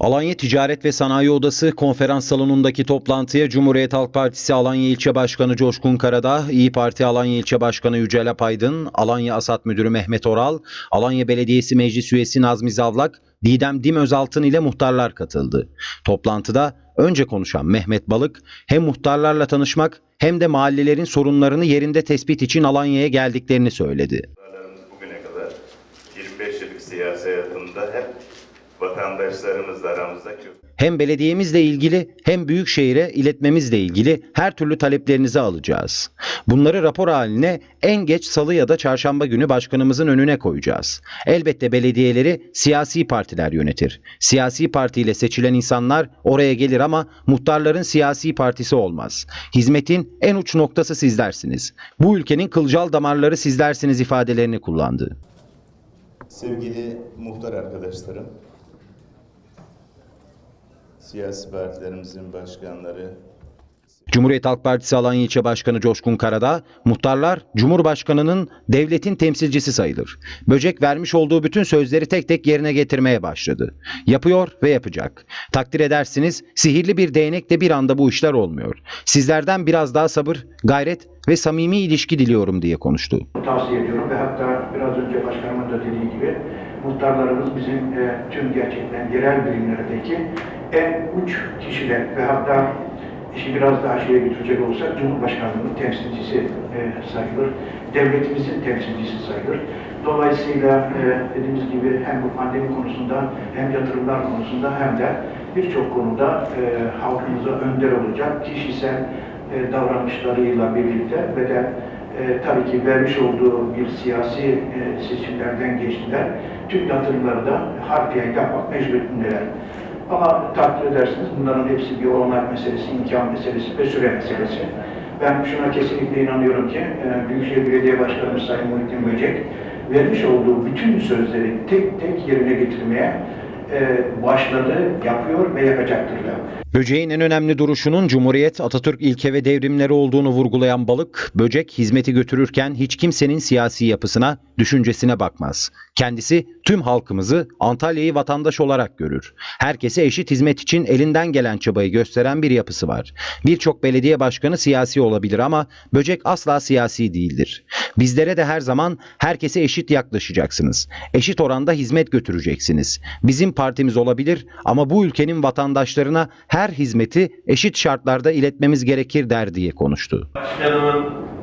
Alanya Ticaret ve Sanayi Odası konferans salonundaki toplantıya Cumhuriyet Halk Partisi Alanya İlçe Başkanı Coşkun Karadağ, İyi Parti Alanya İlçe Başkanı Yücel Apaydın, Alanya Asat Müdürü Mehmet Oral, Alanya Belediyesi Meclis Üyesi Nazmi Zavlak, Didem Dim Özaltın ile muhtarlar katıldı. Toplantıda önce konuşan Mehmet Balık, hem muhtarlarla tanışmak hem de mahallelerin sorunlarını yerinde tespit için Alanya'ya geldiklerini söyledi. Hayatında hep vatandaşlarımızla aramızda köprü Hem belediyemizle ilgili hem büyükşehire iletmemizle ilgili her türlü taleplerinizi alacağız. Bunları rapor haline en geç salı ya da çarşamba günü başkanımızın önüne koyacağız. Elbette belediyeleri siyasi partiler yönetir. Siyasi partiyle seçilen insanlar oraya gelir ama muhtarların siyasi partisi olmaz. Hizmetin en uç noktası sizlersiniz. Bu ülkenin kılcal damarları sizlersiniz ifadelerini kullandı. Sevgili muhtar arkadaşlarım, siyasi partilerimizin başkanları, Cumhuriyet Halk Partisi Alanya İlçe Başkanı Coşkun Karadağ, muhtarlar Cumhurbaşkanı'nın devletin temsilcisi sayılır. Böcek vermiş olduğu bütün sözleri tek tek yerine getirmeye başladı. Yapıyor ve yapacak. Takdir edersiniz sihirli bir değnekle bir anda bu işler olmuyor. Sizlerden biraz daha sabır, gayret ve samimi ilişki diliyorum diye konuştu. tavsiye ediyorum ve hatta biraz önce başkanımın da dediği gibi muhtarlarımız bizim e, tüm gerçekten yerel birimlerdeki en uç kişiler ve hatta işi biraz daha şeye götürecek olursak Cumhurbaşkanlığının temsilcisi e, sayılır, devletimizin temsilcisi sayılır. Dolayısıyla e, dediğimiz gibi hem bu pandemi konusunda hem yatırımlar konusunda hem de birçok konuda e, halkımıza önder olacak kişisel e, davranışlarıyla birlikte ve de e, tabii ki vermiş olduğu bir siyasi e, seçimlerden geçtiler. Tüm yatırımları da harfiyen yapmak mecburiyetindeler. Ama takdir edersiniz bunların hepsi bir olanak meselesi, imkan meselesi ve süre meselesi. Ben şuna kesinlikle inanıyorum ki e, Büyükşehir Belediye Başkanımız Sayın Muhittin Böcek vermiş olduğu bütün sözleri tek tek yerine getirmeye e, başladı, yapıyor ve yapacaktır da. Böceğin en önemli duruşunun Cumhuriyet, Atatürk ilke ve devrimleri olduğunu vurgulayan Balık, böcek hizmeti götürürken hiç kimsenin siyasi yapısına, düşüncesine bakmaz. Kendisi tüm halkımızı, Antalya'yı vatandaş olarak görür. Herkese eşit hizmet için elinden gelen çabayı gösteren bir yapısı var. Birçok belediye başkanı siyasi olabilir ama böcek asla siyasi değildir. Bizlere de her zaman herkese eşit yaklaşacaksınız. Eşit oranda hizmet götüreceksiniz. Bizim partimiz olabilir ama bu ülkenin vatandaşlarına her hizmeti eşit şartlarda iletmemiz gerekir der diye konuştu. Başkanımın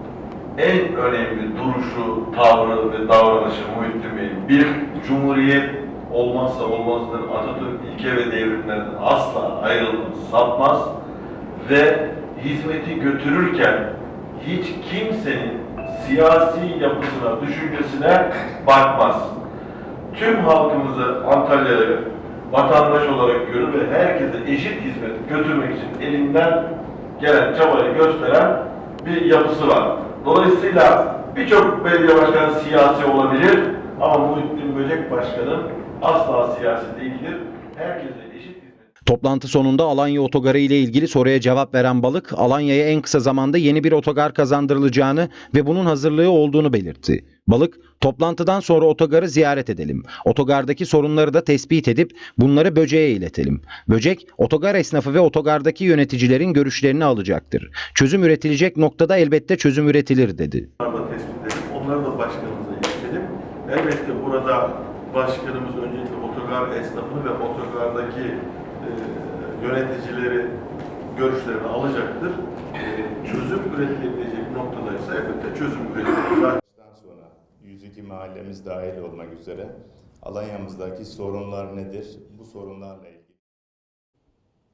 en önemli duruşu, tavrı ve davranışı Muhittin Bey'in bir, Cumhuriyet olmazsa olmazdır. Atatürk ilke ve devrimlerden asla ayrılmaz, sapmaz ve hizmeti götürürken hiç kimsenin siyasi yapısına, düşüncesine bakmaz. Tüm halkımızı Antalya'ya vatandaş olarak görür ve herkese eşit hizmet götürmek için elinden gelen çabayı gösteren bir yapısı var. Dolayısıyla birçok belediye başkanı siyasi olabilir ama Muhittin Böcek Başkanı asla siyasi değildir. Herkese eşit Toplantı sonunda Alanya Otogarı ile ilgili soruya cevap veren Balık, Alanya'ya en kısa zamanda yeni bir otogar kazandırılacağını ve bunun hazırlığı olduğunu belirtti. Balık, toplantıdan sonra otogarı ziyaret edelim. Otogardaki sorunları da tespit edip bunları böceğe iletelim. Böcek, otogar esnafı ve otogardaki yöneticilerin görüşlerini alacaktır. Çözüm üretilecek noktada elbette çözüm üretilir dedi. Onları da başkanımıza iletelim. Elbette burada başkanımız öncelikle otogar esnafını ve otogardaki yöneticileri görüşlerini alacaktır. E, çözüm üretilebilecek noktada ise elbette çözüm Daha sonra 102 mahallemiz dahil olmak üzere Alanya'mızdaki sorunlar nedir? Bu sorunlarla